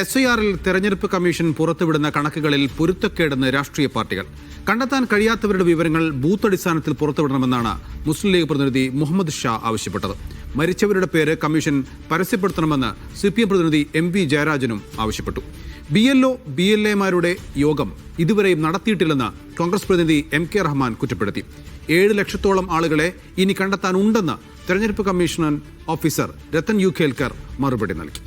S I ആറിൽ തെരഞ്ഞെടുപ്പ് commission പുറത്തുവിടുന്ന കണക്കുകളിൽ പൊരുത്തക്കേടെന്ന് രാഷ്ട്രീയ പാർട്ടികൾ. കണ്ടെത്താൻ കഴിയാത്തവരുടെ വിവരങ്ങൾ ബൂത്ത് അടിസ്ഥാനത്തിൽ പുറത്തുവിടണമെന്നാണ് മുസ്ലിം ലീഗ് പ്രതിനിധി മുഹമ്മദ് ഷാ ആവശ്യപ്പെട്ടത്. മരിച്ചവരുടെ പേര് കമ്മീഷൻ പരസ്യപ്പെടുത്തണമെന്ന് സി പി എം പ്രതിനിധി എം വി ജയരാജനും ആവശ്യപ്പെട്ടു. B L O B L എമാരുടെ യോഗം ഇതുവരെയും നടത്തിയിട്ടില്ലെന്ന് കോൺഗ്രസ് പ്രതിനിധി എം കെ റഹ്മാൻ കുറ്റപ്പെടുത്തി. ഏഴ് ലക്ഷത്തോളം ആളുകളെ ഇനി കണ്ടെത്താനുണ്ടെന്ന് തെരഞ്ഞെടുപ്പ് commissioner officer Rathan U Khelkar മറുപടി നൽകി.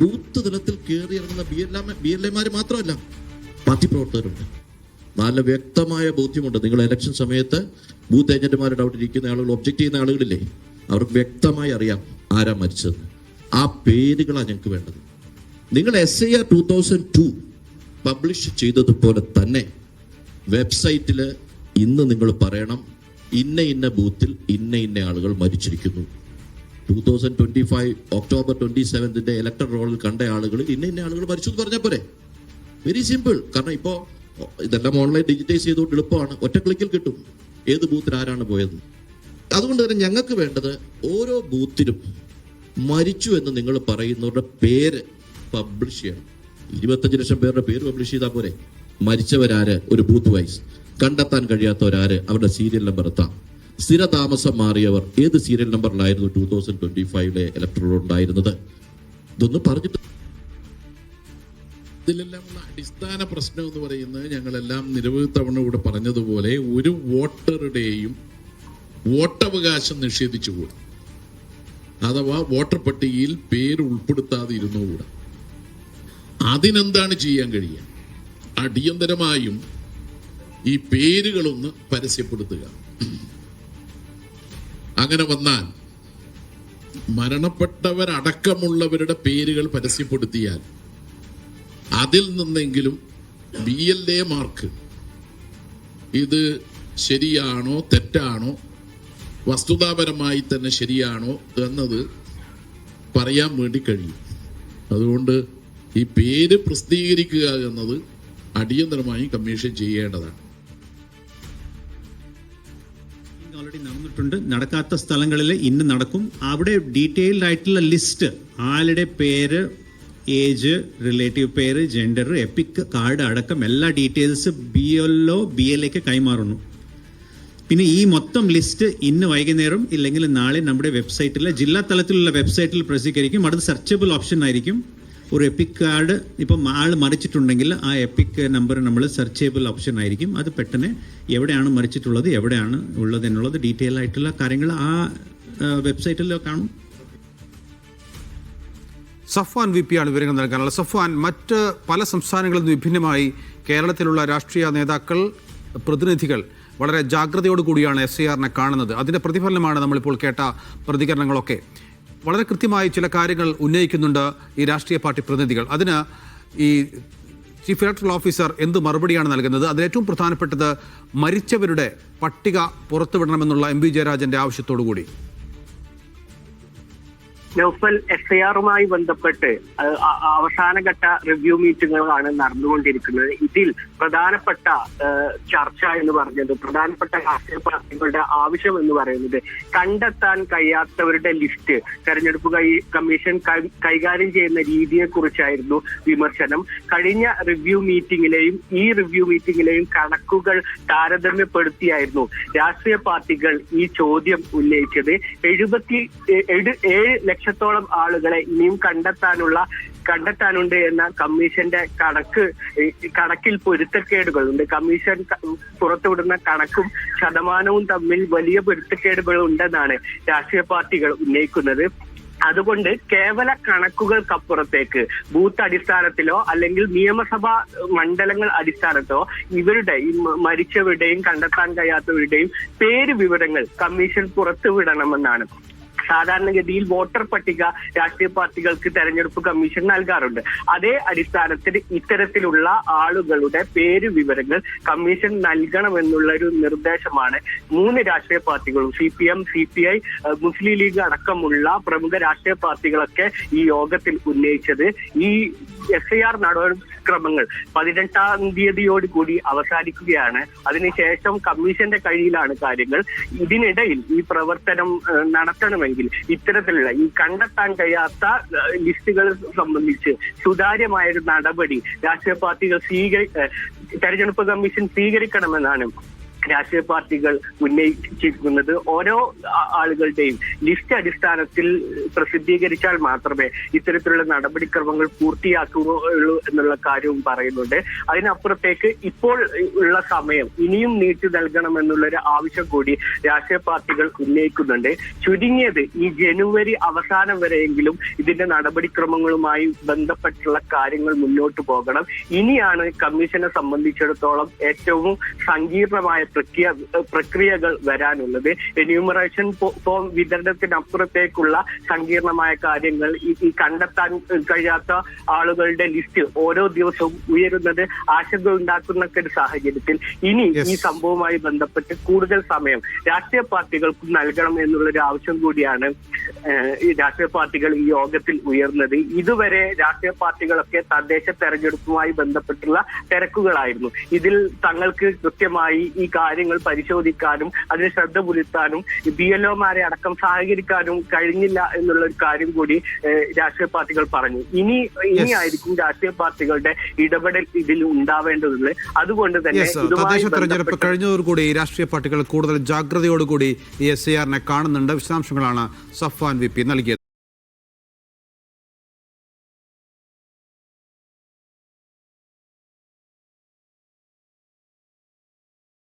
ബൂത്ത് തലത്തിൽ കയറി ഇറങ്ങുന്ന ബി എൽ ബി എൽ എമാർ മാത്രമല്ല പാർട്ടി പ്രവർത്തകരുണ്ട്. നല്ല വ്യക്തമായ ബോധ്യമുണ്ട്. നിങ്ങൾ ഇലക്ഷൻ സമയത്ത് ബൂത്ത് ഏജന്റുമാരുടെ അവിടെ ഇരിക്കുന്ന ആളുകൾ ഒബ്ജക്ട് ചെയ്യുന്ന ആളുകളില്ലേ? അവർക്ക് വ്യക്തമായി അറിയാം ആരാ മരിച്ചത് ആ പേരുകളാണ് ഞങ്ങൾക്ക് വേണ്ടത്. നിങ്ങൾ S I R two thousand two publish ചെയ്തതുപോലെ തന്നെ വെബ്സൈറ്റിൽ ഇന്ന് നിങ്ങൾ പറയണം ഇന്ന ഇന്ന ബൂത്തിൽ ഇന്ന ഇന്ന ആളുകൾ മരിച്ചിരിക്കുന്നു. Two thousand twenty five October twenty സെവൻത്തിന്റെ elector റോളിൽ കണ്ട ആളുകൾ ഇന്ന ഇന്ന ആളുകൾ മരിച്ചു എന്ന് പറഞ്ഞാൽ പോരെ? വെരി സിമ്പിൾ കാരണം ഇപ്പോ ഇതെല്ലാം ഓൺലൈൻ ഡിജിറ്റൈസ് ചെയ്തുകൊണ്ട് എളുപ്പമാണ്. ഒറ്റ ക്ലിക്കിൽ കിട്ടും. ഏത് ബൂത്തിൽ ആരാണ് പോയത്? അതുകൊണ്ട് തന്നെ ഞങ്ങൾക്ക് വേണ്ടത് ഓരോ ബൂത്തിലും മരിച്ചു എന്ന് നിങ്ങൾ പറയുന്നവരുടെ പേര് പബ്ലിഷ് ചെയ്യണം. ഇരുപത്തഞ്ച് ലക്ഷം പേരുടെ പേര് പബ്ലിഷ് ചെയ്താൽ പോരെ? മരിച്ചവരാര്? ഒരു ബൂത്ത് വൈസ് കണ്ടെത്താൻ കഴിയാത്തവരാര്? അവരുടെ സീരിയൽ നമ്പർ എത്താം. സ്ഥിരതാമസം മാറിയവർ ഏത് സീരിയൽ നമ്പറിലായിരുന്നു ടൂ തൗസൻഡ് ട്വന്റി ഫൈവിലെ ഇലക്ട്രോൾ ഉണ്ടായിരുന്നത്? ഇതൊന്നും പറഞ്ഞിട്ട് ഇതിലെല്ലാമുള്ള അടിസ്ഥാന പ്രശ്നം എന്ന് പറയുന്നത് ഞങ്ങളെല്ലാം നിരവധി തവണ ഇവിടെ പറഞ്ഞതുപോലെ ഒരു വോട്ടറുടെയും വോട്ടവകാശം നിഷേധിച്ചു നിഷേധിച്ചുകൂടാ അഥവാ വോട്ടർ പട്ടികയിൽ പേര് ഉൾപ്പെടുത്താതെ ഇരുന്നുകൂടാ അതിനെന്താണ് ചെയ്യാൻ കഴിയുക? അടിയന്തരമായും ഈ പേരുകളൊന്ന് പരസ്യപ്പെടുത്തുക. അങ്ങനെ വന്നാൽ മരണപ്പെട്ടവരടക്കമുള്ളവരുടെ പേരുകൾ പരസ്യപ്പെടുത്തിയാൽ അതിൽ നിന്നെങ്കിലും ബി എൽ എ മാർക്ക് ഇത് ശരിയാണോ തെറ്റാണോ വസ്തുതാപരമായി തന്നെ ശരിയാണോ എന്നത് പറയാൻ വേണ്ടി കഴിയും. അതുകൊണ്ട് ഈ പേര് പ്രസിദ്ധീകരിക്കുക എന്നത് അടിയന്തരമായി കമ്മീഷൻ ചെയ്യേണ്ടതാണ്. നടന്നിട്ടുണ്ട്. നടക്കാത്ത സ്ഥലങ്ങളിൽ ഇന്ന് നടക്കും. അവിടെ ഡീറ്റെയിൽഡ് ആയിട്ടുള്ള ലിസ്റ്റ് ആളുടെ പേര് ഏജ് റിലേറ്റീവ് പേര് ജെൻഡർ എപ്പിക് കാർഡ് അടക്കം എല്ലാ ഡീറ്റെയിൽസ് ബി ഒ ബി എല്ലേക്ക് കൈമാറുന്നു. പിന്നെ ഈ മൊത്തം ലിസ്റ്റ് ഇന്ന് വൈകുന്നേരം ഇല്ലെങ്കിൽ നാളെ നമ്മുടെ വെബ്സൈറ്റിൽ ജില്ലാ തലത്തിലുള്ള വെബ്സൈറ്റിൽ പ്രസിദ്ധീകരിക്കും. അടുത്ത് സെർച്ചബിൾ ഓപ്ഷൻ ആയിരിക്കും. ഒരു എപ്പിക് കാർഡ് ഇപ്പം ആൾ മറിച്ചിട്ടുണ്ടെങ്കിൽ ആ എപ്പിക് നമ്പർ നമ്മൾ സെർച്ചേബിൾ ഓപ്ഷൻ ആയിരിക്കും. അത് പെട്ടെന്ന് എവിടെയാണ് മറിച്ചിട്ടുള്ളത് എവിടെയാണ് ഉള്ളത് എന്നുള്ളത് ഡീറ്റെയിൽ ആയിട്ടുള്ള കാര്യങ്ങൾ ആ വെബ്സൈറ്റിൽ കാണും. സഫ്വാൻ വി പി ആണ് വിവരങ്ങൾ നൽകാനുള്ളത്. സഫ്വാൻ മറ്റ് പല സംസ്ഥാനങ്ങളിൽ നിന്ന് വിഭിന്നമായി കേരളത്തിലുള്ള രാഷ്ട്രീയ നേതാക്കൾ പ്രതിനിധികൾ വളരെ ജാഗ്രതയോടുകൂടിയാണ് എസ് ഐ ആറിനെ കാണുന്നത്. അതിന്റെ പ്രതിഫലനമാണ് നമ്മളിപ്പോൾ കേട്ട പ്രതികരണങ്ങളൊക്കെ. വളരെ കൃത്യമായി ചില കാര്യങ്ങൾ ഉന്നയിക്കുന്നുണ്ട് ഈ രാഷ്ട്രീയ പാർട്ടി പ്രതിനിധികൾ. അതിന് ഈ ചീഫ് ഇലക്ടറൽ ഓഫീസർ എന്ത് മറുപടിയാണ് നൽകുന്നത്? അതിൽ ഏറ്റവും പ്രധാനപ്പെട്ടത് മരിച്ചവരുടെ പട്ടിക പുറത്തുവിടണമെന്നുള്ള എം വി ജയരാജന്റെ ആവശ്യത്തോടു കൂടി നൗഫൽ എഫ് ഐ ആറുമായി ബന്ധപ്പെട്ട് അവസാനഘട്ട റിവ്യൂ മീറ്റിങ്ങുകളാണ് നടന്നുകൊണ്ടിരിക്കുന്നത്. ഇതിൽ പ്രധാനപ്പെട്ട ചർച്ച എന്ന് പറഞ്ഞത് പ്രധാനപ്പെട്ട രാഷ്ട്രീയ പാർട്ടികളുടെ ആവശ്യം എന്ന് പറയുന്നത് കണ്ടെത്താൻ കഴിയാത്തവരുടെ ലിസ്റ്റ് തെരഞ്ഞെടുപ്പ് കമ്മീഷൻ കൈകാര്യം ചെയ്യുന്ന രീതിയെ കുറിച്ചായിരുന്നു വിമർശനം. കഴിഞ്ഞ റിവ്യൂ മീറ്റിംഗിലെയും ഈ റിവ്യൂ മീറ്റിംഗിലെയും കണക്കുകൾ താരതമ്യപ്പെടുത്തിയായിരുന്നു രാഷ്ട്രീയ പാർട്ടികൾ ഈ ചോദ്യം ഉന്നയിച്ചത്. എഴുപത്തി ഏഴ് ലക്ഷം ലക്ഷത്തോളം ആളുകളെ ഇനിയും കണ്ടെത്താനുള്ള കണ്ടെത്താനുണ്ട് എന്ന കമ്മീഷന്റെ കണക്ക് കണക്കിൽ പൊരുത്തക്കേടുകളുണ്ട്. കമ്മീഷൻ പുറത്തുവിടുന്ന കണക്കും ശതമാനവും തമ്മിൽ വലിയ പൊരുത്തക്കേടുകൾ ഉണ്ടെന്നാണ് രാഷ്ട്രീയ പാർട്ടികൾ ഉന്നയിക്കുന്നത്. അതുകൊണ്ട് കേവല കണക്കുകൾക്കപ്പുറത്തേക്ക് ബൂത്ത് അടിസ്ഥാനത്തിലോ അല്ലെങ്കിൽ നിയമസഭാ മണ്ഡലങ്ങൾ അടിസ്ഥാനത്തോ ഇവരുടെ മരിച്ചവരുടെയും കണ്ടെത്താൻ കഴിയാത്തവരുടെയും പേര് വിവരങ്ങൾ കമ്മീഷൻ പുറത്തുവിടണമെന്നാണ്. സാധാരണഗതിയിൽ വോട്ടർ പട്ടിക രാഷ്ട്രീയ പാർട്ടികൾക്ക് തെരഞ്ഞെടുപ്പ് കമ്മീഷൻ നൽകാറുണ്ട്. അതേ അടിസ്ഥാനത്തിൽ ഇത്തരത്തിലുള്ള ആളുകളുടെ പേര് വിവരങ്ങൾ കമ്മീഷൻ നൽകണമെന്നുള്ള ഒരു നിർദ്ദേശമാണ് മൂന്ന് രാഷ്ട്രീയ പാർട്ടികളും. C P M C P I Muslim League അടക്കമുള്ള പ്രമുഖ രാഷ്ട്രീയ പാർട്ടികളൊക്കെ ഈ യോഗത്തിൽ ഉന്നയിച്ചത്. ഈ എസ് ഐ ആർ നടപടിക്രമങ്ങൾ പതിനെട്ടാം തീയതിയോട് കൂടി അവസാനിക്കുകയാണ്. അതിനുശേഷം കമ്മീഷന്റെ കയ്യിലാണ് കാര്യങ്ങൾ. ഇതിനിടയിൽ ഈ പ്രവർത്തനം നടത്തണമെങ്കിൽ എന്നുണ്ടെങ്കിൽ ഇത്തരത്തിലുള്ള ഈ കണ്ടെത്താൻ കഴിയാത്ത ലിസ്റ്റുകൾ സംബന്ധിച്ച് സുതാര്യമായ ഒരു നടപടി രാഷ്ട്രീയ പാർട്ടികൾ സ്വീകരി തെരഞ്ഞെടുപ്പ് കമ്മീഷൻ സ്വീകരിക്കണമെന്നാണ് രാഷ്ട്രീയ പാർട്ടികൾ ഉന്നയിച്ചിരിക്കുന്നത് ഓരോ ആളുകളുടെയും ലിസ്റ്റ് അടിസ്ഥാനത്തിൽ പ്രസിദ്ധീകരിച്ചാൽ മാത്രമേ ഇത്തരത്തിലുള്ള നടപടിക്രമങ്ങൾ പൂർത്തിയാക്കുകയുള്ളൂ എന്നുള്ള കാര്യവും പറയുന്നുണ്ട്. അതിനപ്പുറത്തേക്ക് ഇപ്പോൾ ഉള്ള സമയം ഇനിയും നീട്ടി നൽകണമെന്നുള്ളൊരു ആവശ്യം കൂടി രാഷ്ട്രീയ പാർട്ടികൾ ഉന്നയിക്കുന്നുണ്ട്. ചുരുങ്ങിയത് ഈ ജനുവരി അവസാനം വരെയെങ്കിലും ഇതിന്റെ നടപടിക്രമങ്ങളുമായി ബന്ധപ്പെട്ടുള്ള കാര്യങ്ങൾ മുന്നോട്ട് പോകണം. ഇനിയാണ് കമ്മീഷനെ സംബന്ധിച്ചിടത്തോളം ഏറ്റവും സങ്കീർണമായ പ്രക്രിയ പ്രക്രിയകൾ വരാനുള്ളത്. എന്യൂമറേഷൻ ഫോം വിതരണത്തിനപ്പുറത്തേക്കുള്ള സങ്കീർണമായ കാര്യങ്ങൾ ഈ ഈ കണ്ടെത്താൻ കഴിയാത്ത ആളുകളുടെ ലിസ്റ്റ് ഓരോ ദിവസവും ഉയരുന്നത് ആശങ്ക ഉണ്ടാക്കുന്ന ഒരു സാഹചര്യത്തിൽ ഇനി ഈ സംഭവവുമായി ബന്ധപ്പെട്ട് കൂടുതൽ സമയം രാഷ്ട്രീയ പാർട്ടികൾക്ക് നൽകണം എന്നുള്ളൊരു ആവശ്യം കൂടിയാണ് ഈ രാഷ്ട്രീയ പാർട്ടികൾ ഈ യോഗത്തിൽ ഉയർന്നത്. ഇതുവരെ രാഷ്ട്രീയ പാർട്ടികളൊക്കെ തദ്ദേശ തെരഞ്ഞെടുപ്പുമായി ബന്ധപ്പെട്ടുള്ള തിരക്കുകളായിരുന്നു. ഇതിൽ തങ്ങൾക്ക് കൃത്യമായി ഈ കാര്യങ്ങൾ പരിശോധിക്കാനും അതിന് ശ്രദ്ധ പുലർത്താനും ബി എൽ ഒമാരെ അടക്കം സഹകരിക്കാനും കഴിഞ്ഞില്ല എന്നുള്ള ഒരു കാര്യം കൂടി രാഷ്ട്രീയ പാർട്ടികൾ പറഞ്ഞു. ഇനി ഇനിയായിരിക്കും രാഷ്ട്രീയ പാർട്ടികളുടെ ഇടപെടൽ ഇതിൽ ഉണ്ടാവേണ്ടതുള്ളത് അതുകൊണ്ട് തന്നെ തദ്ദേശ തെരഞ്ഞെടുപ്പ് കഴിഞ്ഞതോടുകൂടി രാഷ്ട്രീയ പാർട്ടികൾ കൂടുതൽ ജാഗ്രതയോടുകൂടി ഈ എസ് ഐ ആറിനെ കാണുന്നുണ്ട്. വിശദാംശങ്ങളാണ് സഫ്വാൻ വി പി നൽകിയത്.